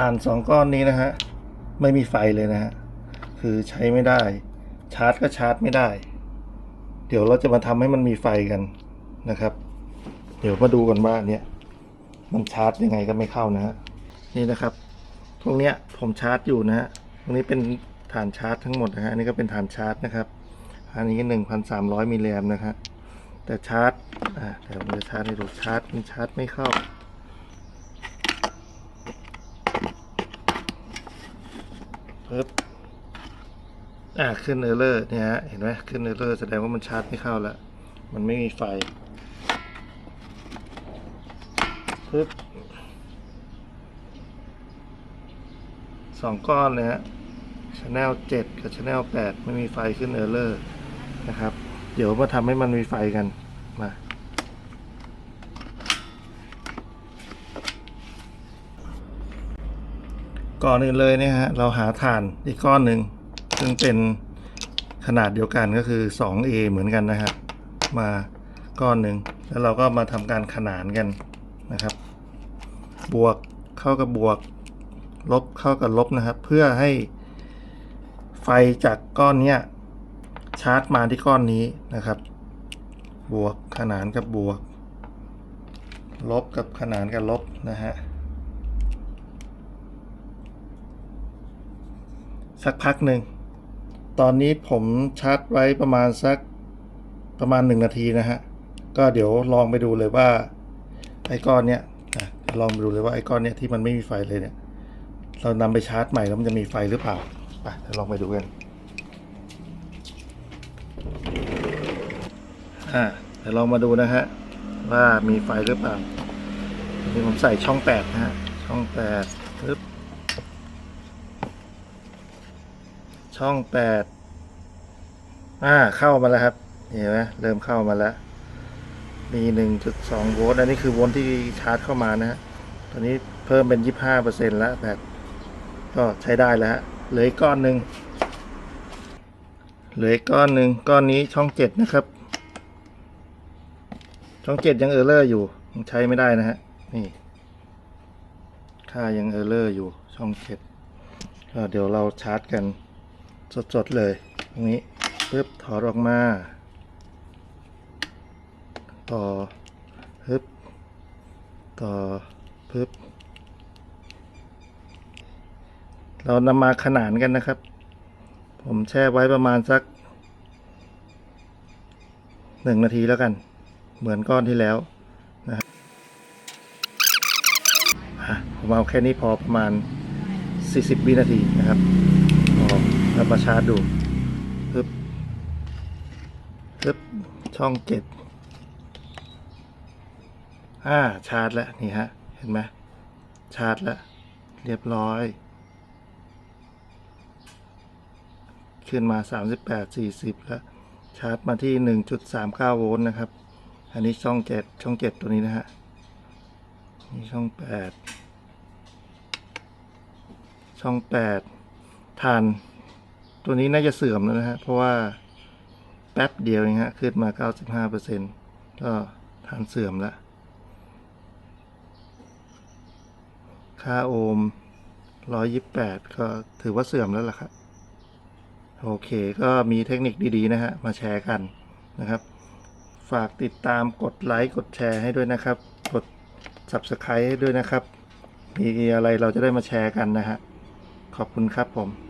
่านสองก้อนนี้นะฮะ ไม่มีไฟเลยนะฮะ คือใช้ไม่ได้ ชาร์จก็ชาร์จไม่ได้ เดี๋ยวเราจะมาทำให้มันมีไฟกันนะครับ เดี๋ยวมาดูกันว่าเนี่ยมันชาร์จยังไงก็ไม่เข้านะฮะ นี่นะครับพวกเนี้ยผมชาร์จอยู่นะฮะ ตรงนี้เป็นฐานชาร์จทั้งหมดนะฮะนนี้ก็เป็นฐานชาร์จนะครับ อันนี้หนึ่งพันสามร้อยมิลลิแอมนะครับแต่ชาร์จ อ่าเดี๋ยวผมจะชาร์จให้ดูชาร์จมันชาร์จไม่เข้า ปึ๊บอ่าขึ้นเออร์เลอร์เนี่ยฮะเห็นไหมขึ้นเออร์เลอร์แสดงว่ามันชาร์จไม่เข้าแล้ว มันไม่มีไฟปึ๊บสองก้อนเลยฮะชแนลเจ็ดกับชแนลแปดไม่มีไฟขึ้นเออร์เลอร์นะครับ เดี๋ยวมาทำให้มันมีไฟกันมา ก่อนอื่นเลยเนี่ยฮะเราหาถ่านอีกก้อนหนึ่งซึ่งเป็นขนาดเดียวกันก็คือ 2A เหมือนกันนะครับ มาก้อนหนึ่งแล้วเราก็มาทำการขนานกันนะครับ บวกเข้ากับบวก ลบเข้ากับลบนะครับ เพื่อให้ไฟจากก้อนเนี้ยชาร์จมาที่ก้อนนี้นะครับ บวกขนานกับบวก ลบกับขนานกับลบนะฮะ สักพักหนึ่ง ตอนนี้ผมชาร์จไว้ประมาณสักประมาณหนึ่งนาทีนะฮะ ก็เดี๋ยวลองไปดูเลยว่าไอ้ก้อนเนี้ยนะลองไปดูเลยว่าไอ้ก้อนเนี้ยที่มันไม่มีไฟเลยเนี่ย เรานำไปชาร์จใหม่แล้วมันจะมีไฟหรือเปล่า ไปลองไปดูกัน อ่าเดี๋ยวลองมาดูนะฮะว่ามีไฟหรือเปล่านี่ผมใส่ช่องแปดนะฮะ ช่องแปดปึ๊บ ช่องแปดอ่าเข้ามาแล้วครับเห็นไหมเริ่มเข้ามาแล้ว มีหนึ่งจุดสองโวลต์อันนี้คือโวลต์ที่ชาร์จเข้ามานะฮะตอนนี้เพิ่มเป็นยี่ห้าเปอร์เซ็นต์แล้วแบตก็ใช้ได้แล้วฮะเหลืออีกก้อนหนึ่งเหลืออีกก้อนหนึ่งก้อนนี้ช่องเจ็ดนะครับ ช่องเจ็ดยังเออร์เลอร์อยู่ยังใช้ไม่ได้นะฮะนี่ค่ายังเออร์เลอร์อยู่ช่องเจ็ดก็เดี๋ยวเราชาร์จกัน สดๆเลยตรงนี้ปึ๊บถอดออกมา ต่อปึ๊บต่อปึ๊บเรานำมาขนานกันนะครับ ผมแช่ไว้ประมาณสักหนึ่งนาทีแล้วกัน เหมือนก้อนที่แล้วนะครับอะผมเอาแค่นี้พอประมาณ 40 วินาทีนะครับ แล้วมาชาร์จดูปึ๊บปึ๊บช่องเจ็ดอ่าชาร์จแล้วนี่ฮะ เห็นไหมชาร์จแล้ว เรียบร้อย ขึ้นมา 38 40 แล้ว ชาร์จมาที่ 1.39 โวลต์นะครับ อันนี้ช่อง 7 ช่อง 7 ตัวนี้นะฮะ นี่ช่อง 8 ช่อง 8ทาน ตัวนี้น่าจะเสื่อมแล้วนะฮะ เพราะว่าแป๊บเดียวเองฮะ ขึ้นมา 95%ก็ทานเสื่อมล้วค่าโอห์ม128 ก็ถือว่าเสื่อมแล้วล่ะครับ โอเค ก็มีเทคนิคดีๆ นะฮะ มาแชร์กันนะครับ ฝากติดตามกดไลค์ กดแชร์ให้ด้วยนะครับ กด Subscribe ให้ด้วยนะครับ มีอะไรเราจะได้มาแชร์กันนะฮะ ขอบคุณครับผม